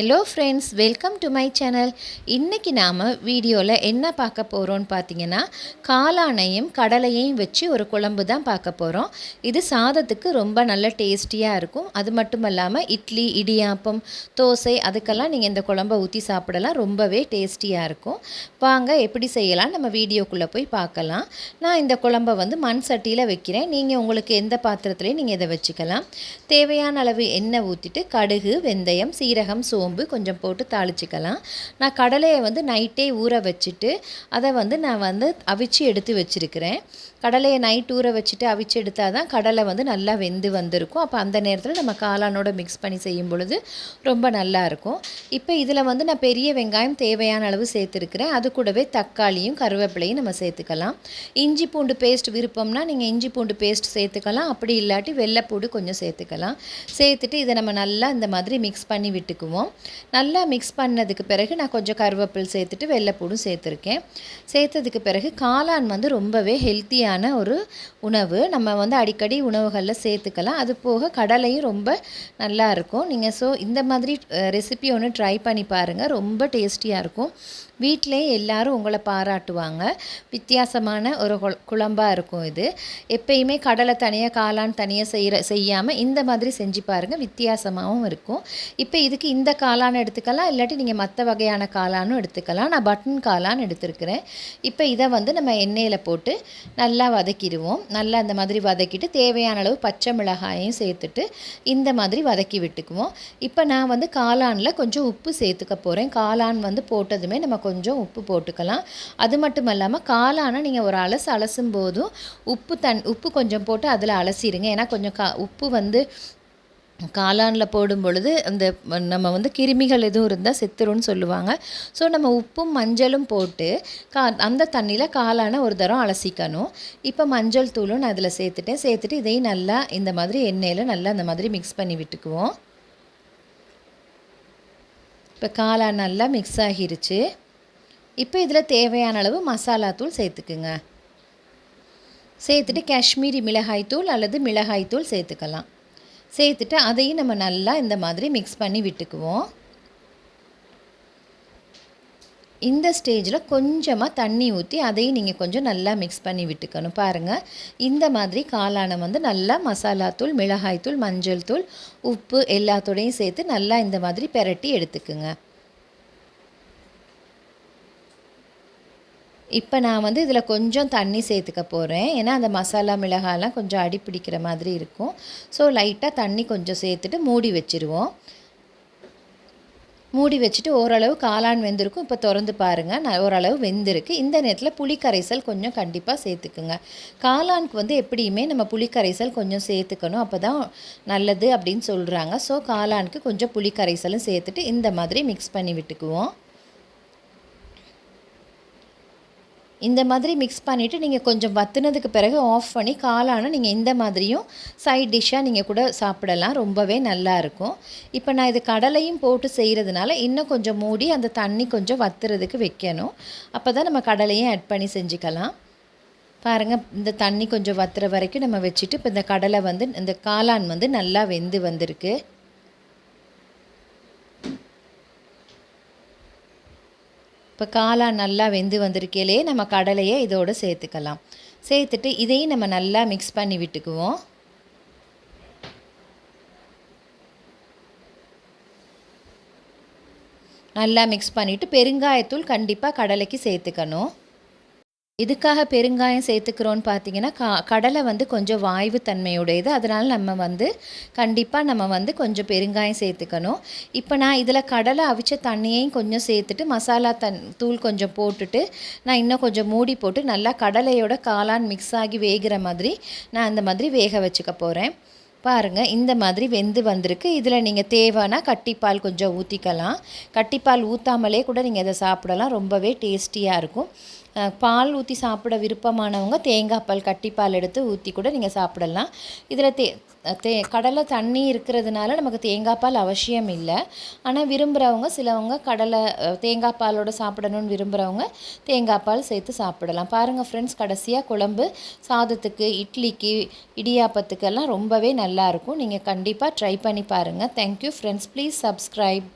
Hello friends welcome to my channel இன்றைக்கி நாம் வீடியோவில் என்ன பார்க்க போகிறோன்னு பார்த்தீங்கன்னா காளானையும் கடலையும் வச்சு ஒரு குழம்பு தான் பார்க்க போகிறோம் இது சாதத்துக்கு ரொம்ப நல்ல டேஸ்டியாக இருக்கும். அது மட்டும் இல்லாமல் இட்லி இடியாப்பம் தோசை அதுக்கெல்லாம் நீங்கள் இந்த குழம்பை ஊற்றி சாப்பிடலாம். ரொம்பவே டேஸ்டியாக இருக்கும். வாங்க எப்படி செய்யலாம்? நம்ம வீடியோக்குள்ளே போய் பார்க்கலாம். நான் இந்த குழம்பை வந்து மண் சட்டியில் வைக்கிறேன். நீங்கள் உங்களுக்கு எந்த பாத்திரத்துலையும் நீங்கள் இதை வச்சுக்கலாம். தேவையான அளவு எண்ணெய் ஊற்றிட்டு கடுகு வெந்தயம் சீரகம் சோம்பு கொஞ்சம் போட்டு தாளிச்சிக்கலாம். நான் கடலையை வந்து நைட்டே ஊற வச்சுட்டு அதை வந்து நான் வந்து அவிச்சு எடுத்து வச்சுருக்கிறேன். கடலையை நைட் ஊற வச்சுட்டு அவிச்சு எடுத்தால் தான் கடலை வந்து நல்லா வெந்து வந்திருக்கும். அப்போ அந்த நேரத்தில் நம்ம காளானோட மிக்ஸ் பண்ணி செய்யும் பொழுது ரொம்ப நல்லாயிருக்கும் இப்போ இதில் வந்து நான் பெரிய வெங்காயம் தேவையான அளவு சேர்த்துருக்கிறேன். அது கூடவே தக்காளியும் கருவேப்பிலையும் நம்ம சேர்த்துக்கலாம். இஞ்சி பூண்டு பேஸ்ட் விருப்பம்னா நீங்கள் இஞ்சி பூண்டு பேஸ்ட் சேர்த்துக்கலாம். அப்படி இல்லாட்டி வெள்ளைப்பூடு கொஞ்சம் சேர்த்துக்கலாம். சேர்த்துட்டு இதை நம்ம நல்லா இந்த மாதிரி மிக்ஸ் பண்ணி விட்டுக்குவோம். நல்லா மிக்ஸ் பண்ணதுக்கு பிறகு நான் கொஞ்சம் கருவேப்பில் சேர்த்துட்டு வெள்ளைப்பூடும் சேர்த்துருக்கேன். சேர்த்ததுக்கு பிறகு காளான் வந்து ரொம்பவே ஹெல்த்தியாக ஹெல்த்தியான ஒரு உணவு. நம்ம வந்து அடிக்கடி உணவுகளில் சேர்த்துக்கலாம். அது போக கடலையும் ரொம்ப நல்லா இருக்கும். நீங்கள் ஸோ இந்த மாதிரி ரெசிபி ஒன்று ட்ரை பண்ணி பாருங்கள் ரொம்ப டேஸ்டியாக இருக்கும். வீட்டிலே எல்லாரும் உங்களை பாராட்டுவாங்க. வித்தியாசமான ஒரு குழம்பாக இருக்கும் இது. எப்பயுமே கடலை தனியாக காளான் தனியாக செய்கிற செய்யாமல் இந்த மாதிரி செஞ்சு பாருங்கள் வித்தியாசமாகவும் இருக்கும். இப்போ இதுக்கு இந்த காளான் எடுத்துக்கலாம். இல்லாட்டி நீங்கள் மற்ற வகையான காளானும் எடுத்துக்கலாம். நான் பட்டன் காளான் எடுத்துருக்கிறேன். இப்போ இதை வந்து நம்ம எண்ணெயில் போட்டு நல்லா நல்லா வதக்கிடுவோம். நல்லா அந்த மாதிரி வதக்கிட்டு தேவையான அளவு பச்சை மிளகாயையும் சேர்த்துட்டு இந்த மாதிரி வதக்கி விட்டுக்குவோம். இப்போ நான் வந்து காளானில் கொஞ்சம் உப்பு சேர்த்துக்க போகிறேன் காளான் வந்து போட்டதுமே நம்ம கொஞ்சம் உப்பு போட்டுக்கலாம். அது மட்டும் இல்லாமல் காளானை நீங்கள் ஒரு அலசு அலசும் போதும் உப்பு தன் உப்பு கொஞ்சம் போட்டு அதில் அலசிடுங்க. ஏன்னா கொஞ்சம் கா உப்பு வந்து காளானில் போடும் பொழுது அந்த நம்ம வந்து கிருமிகள் எதுவும் இருந்தால் செத்துரும்னு சொல்லுவாங்க. ஸோ நம்ம உப்பும் மஞ்சளும் போட்டு கா அந்த தண்ணியில் காளானை ஒரு தரம் அலசிக்கணும். இப்போ மஞ்சள் தூளும் நான் அதில் சேர்த்துட்டேன். சேர்த்துட்டு இதையும் நல்லா இந்த மாதிரி எண்ணெயில் நல்லா அந்த மாதிரி மிக்ஸ் பண்ணி விட்டுக்குவோம். இப்போ காளான் நல்லா மிக்ஸ் ஆகிருச்சு. இப்போ இதில் தேவையான அளவு மசாலா தூள் சேர்த்துக்குங்க. சேர்த்துட்டு காஷ்மீரி மிளகாய் தூள் அல்லது மிளகாய் தூள் சேர்த்துக்கலாம். சேர்த்துட்டு அதையும் நம்ம நல்லா இந்த மாதிரி மிக்ஸ் பண்ணி விட்டுக்குவோம். இந்த ஸ்டேஜில் கொஞ்சமாக தண்ணி ஊற்றி அதையும் நீங்கள் கொஞ்சம் நல்லா மிக்ஸ் பண்ணி விட்டுக்கணும். பாருங்கள் இந்த மாதிரி காளானை வந்து நல்லா மசாலாத்தூள் மிளகாய்த்தூள் மஞ்சள் தூள் உப்பு எல்லாத்தோடையும் சேர்த்து நல்லா இந்த மாதிரி பெரட்டி எடுத்துக்குங்க. இப்போ நான் வந்து இதில் கொஞ்சம் தண்ணி சேர்த்துக்க போகிறேன் ஏன்னா அந்த மசாலா மிளகாலாம் கொஞ்சம் அடி பிடிக்கிற மாதிரி இருக்கும். ஸோ லைட்டாக தண்ணி கொஞ்சம் சேர்த்துட்டு மூடி வச்சுருவோம். மூடி வச்சுட்டு ஓரளவு காளான் வெந்திருக்கும். இப்போ திறந்து பாருங்கள் நான் ஓரளவு வெந்திருக்கு. இந்த நேரத்தில் புளி கரைசல் கொஞ்சம் கண்டிப்பாக சேர்த்துக்குங்க. காளானுக்கு வந்து எப்படியுமே நம்ம புளி கரைசல் கொஞ்சம் சேர்த்துக்கணும். அப்போ தான் நல்லது அப்படின்னு சொல்கிறாங்க ஸோ காளானுக்கு கொஞ்சம் புளி கரைசலும் சேர்த்துட்டு இந்த மாதிரி மிக்ஸ் பண்ணி விட்டுக்குவோம். இந்த மாதிரி மிக்ஸ் பண்ணிவிட்டு நீங்கள் கொஞ்சம் வத்துனதுக்கு பிறகு ஆஃப் பண்ணி காளான நீங்கள் இந்த மாதிரியும் சைட் டிஷ்ஷாக நீங்கள் கூட சாப்பிடலாம். ரொம்பவே நல்லாயிருக்கும் இப்போ நான் இது கடலையும் போட்டு செய்கிறதுனால இன்னும் கொஞ்சம் மூடி அந்த தண்ணி கொஞ்சம் வத்துறதுக்கு வைக்கணும். அப்போ தான் நம்ம கடலையும் ஆட் பண்ணி செஞ்சுக்கலாம். பாருங்கள் இந்த தண்ணி கொஞ்சம் வத்துற வரைக்கும் நம்ம வச்சுட்டு இப்போ இந்த கடலை வந்து இந்த காளான் வந்து நல்லா வெந்து வந்திருக்கு. இப்போ காளான் நல்லா வெந்து வந்திருக்கையிலே நம்ம கடலையை இதோடு சேர்த்துக்கலாம். சேர்த்துட்டு இதையும் நம்ம நல்லா மிக்ஸ் பண்ணி விட்டுக்குவோம். நல்லா மிக்ஸ் பண்ணிவிட்டு பெருங்காயத்தூள் கண்டிப்பாக கடலைக்கு சேர்த்துக்கணும். இதுக்காக பெருங்காயம் சேர்த்துக்கிறோன்னு பார்த்தீங்கன்னா கா கடலை வந்து கொஞ்சம் வாய்வு தன்மையுடையது அதனால் நம்ம வந்து கண்டிப்பாக நம்ம வந்து கொஞ்சம் பெருங்காயம் சேர்த்துக்கணும். இப்போ நான் இதில் கடலை அவிச்ச தண்ணியையும் கொஞ்சம் சேர்த்துட்டு மசாலா தன் தூள் கொஞ்சம் போட்டுட்டு நான் இன்னும் கொஞ்சம் மூடி போட்டு நல்லா கடலையோட காளான் மிக்ஸ் ஆகி வேகிற மாதிரி நான் அந்த மாதிரி வேக வச்சுக்க போகிறேன் பாருங்கள் இந்த மாதிரி வெந்து வந்திருக்கு. இதில் நீங்கள் தேவைன்னா கட்டிப்பால் கொஞ்சம் ஊற்றிக்கலாம் கட்டிப்பால் ஊற்றாமலே கூட நீங்கள் இதை சாப்பிடலாம். ரொம்பவே டேஸ்டியாக இருக்கும். பால் ஊற்றி சாப்பிட விருப்பமானவங்க தேங்காய் பால் கட்டிப்பால் எடுத்து ஊற்றி கூட நீங்கள் சாப்பிடலாம். இதில் தே தே கடலை தண்ணி இருக்கிறதுனால நமக்கு தேங்காய் பால் அவசியம் இல்லை. ஆனால் விரும்புகிறவங்க சிலவங்க கடலை தேங்காய் பாலோடு சாப்பிடணும்னு விரும்புகிறவங்க தேங்காய் பால் சேர்த்து சாப்பிடலாம். பாருங்கள் ஃப்ரெண்ட்ஸ் கடைசியாக குழம்பு சாதத்துக்கு இட்லிக்கு இடியாப்பத்துக்கெல்லாம் ரொம்பவே நல்லாயிருக்கும் நீங்கள் கண்டிப்பாக ட்ரை பண்ணி பாருங்கள் தேங்க்யூ ஃப்ரெண்ட்ஸ் ப்ளீஸ் சப்ஸ்கிரைப்